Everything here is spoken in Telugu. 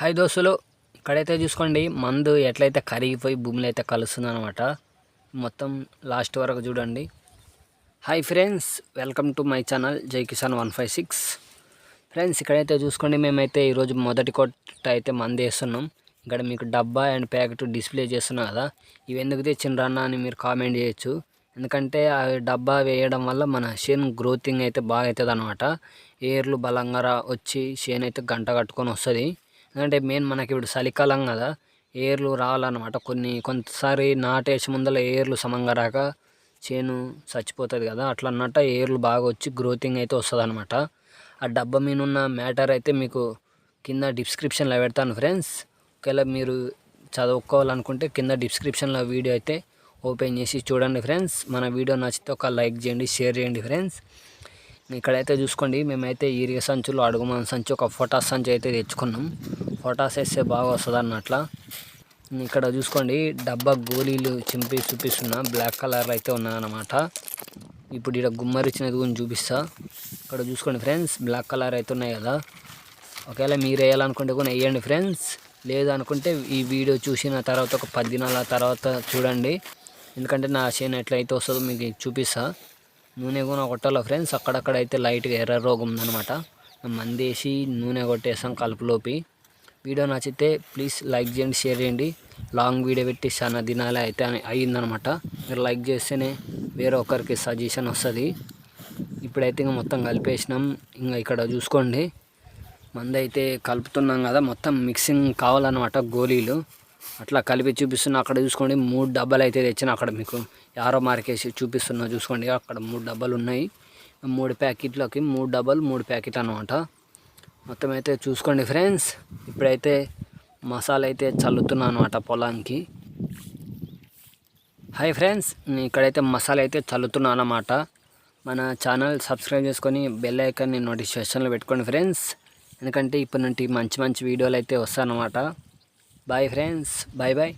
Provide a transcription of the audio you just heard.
హాయ్ దోస్తులు ఇక్కడైతే చూసుకోండి మందు ఎట్లయితే కరిగిపోయి భూమిలో అయితే కలుస్తుందనమాట మొత్తం లాస్ట్ వరకు చూడండి. Hi friends welcome to my channel Jai Kisan one five six. Friends ఇక్కడైతే చూసుకోండి మేమైతే ఈరోజు మొదటి కొట్ట అయితే మందు వేస్తున్నాం. ఇక్కడ మీకు డబ్బా అండ్ ప్యాకెట్ డిస్ప్లే చేస్తున్నా కదా ఇవి ఎందుకు తెచ్చినరన్నా అని మీరు కామెంట్ చేయొచ్చు. ఎందుకంటే ఆ డబ్బా వేయడం వల్ల మన షేన్ గ్రోతింగ్ అయితే బాగా అవుతుంది అనమాట ఏర్లు బలంగా వచ్చి చేను అయితే గంట కట్టుకొని వస్తుంది. ఎందుకంటే మెయిన్ మనకి ఇప్పుడు చలికాలం కదా ఏర్లు రావాలన్నమాట. కొన్ని కొంతసారి నాటేసి ముందర ఏర్లు సమంగా రాక చేను చచ్చిపోతుంది కదా అట్లా అన్నట్టు ఏర్లు బాగా వచ్చి గ్రోతింగ్ అయితే వస్తుంది అనమాట ఆ డబ్బా మీద ఉన్న మ్యాటర్ అయితే మీకు కింద డిస్క్రిప్షన్లో పెడతాను ఫ్రెండ్స్ ఒకవేళ మీరు చదువుకోవాలనుకుంటే కింద డిస్క్రిప్షన్లో వీడియో అయితే ఓపెన్ చేసి చూడండి ఫ్రెండ్స్ మన వీడియో నచ్చితే ఒక లైక్ చేయండి షేర్ చేయండి ఫ్రెండ్స్ ఇక్కడైతే చూసుకోండి మేమైతే ఈరిగ సంచులు అడుగుమాన సంచి ఒక ఫొటాస్ సంచి అయితే తెచ్చుకున్నాం. ఫొటాస్ వేస్తే బాగా వస్తుంది అన్నట్ల ఇక్కడ చూసుకోండి డబ్బా గోళీలు చింపి చూపిస్తున్నా బ్లాక్ కలర్ అయితే ఉన్నాయన్నమాట. ఇప్పుడు ఇక్కడ గుమ్మరిచ్చినది గురించి చూపిస్తా. ఇక్కడ చూసుకోండి ఫ్రెండ్స్ బ్లాక్ కలర్ అయితే ఉన్నాయి కదా. ఒకవేళ మీరు వేయాలనుకుంటే కూడా వేయండి ఫ్రెండ్స్. లేదనుకుంటే ఈ వీడియో చూసిన తర్వాత ఒక పది దినాల తర్వాత చూడండి. ఎందుకంటే నా చేను ఎట్లయితే వస్తుందో మీకు చూపిస్తా. నూనె కూడా కొట్టాలి ఫ్రెండ్స్ అక్కడక్కడ అయితే లైట్గా ఎర్ర రోగం ఉందనమాట మంది వేసి నూనె కొట్టేసాం కలుపులోపి. వీడియో నచ్చితే ప్లీజ్ లైక్ చేయండి షేర్ చేయండి. లాంగ్ వీడియో పెట్టి చాలా దినాలే అయితే అని- అయ్యిందనమాట మీరు లైక్ చేస్తేనే వేరే ఒకరికి సజెషన్ వస్తుంది. ఇప్పుడైతే ఇంకా మొత్తం కలిపేసినాం. ఇంకా ఇక్కడ చూసుకోండి. మంది అయితే కలుపుతున్నాం కదా మొత్తం మిక్సింగ్ కావాలన్నమాట గోళీలు. అట్లా కలిపి చూపిస్తున్నా అక్కడ చూసుకోండి మూడు డబ్బాలు అయితే తెచ్చిన అక్కడ మీకు. యారో మార్కేసి చూపిస్తున్నా చూసుకోండి అక్కడ మూడు డబ్బాలు ఉన్నాయి. మూడు ప్యాకెట్లకి మూడు డబ్బాలు మూడు ప్యాకెట్ అనమాట మొత్తం అయితే చూసుకోండి ఫ్రెండ్స్. ఇప్పుడైతే మసాలా అయితే చల్లుతున్నా అనమాట పొలానికి. హాయ్ ఫ్రెండ్స్ నేను ఇక్కడైతే మసాలా అయితే చల్లుతున్నాను అనమాట మన ఛానల్ సబ్స్క్రైబ్ చేసుకొని బెల్ ఐకాన్ని నోటిఫికేషన్లో పెట్టుకోండి ఫ్రెండ్స్. ఎందుకంటే ఇప్పటి నుండి మంచి మంచి వీడియోలు అయితే వస్తాయన్నమాట బాయ్ ఫ్రెండ్స్ బాయ్ బాయ్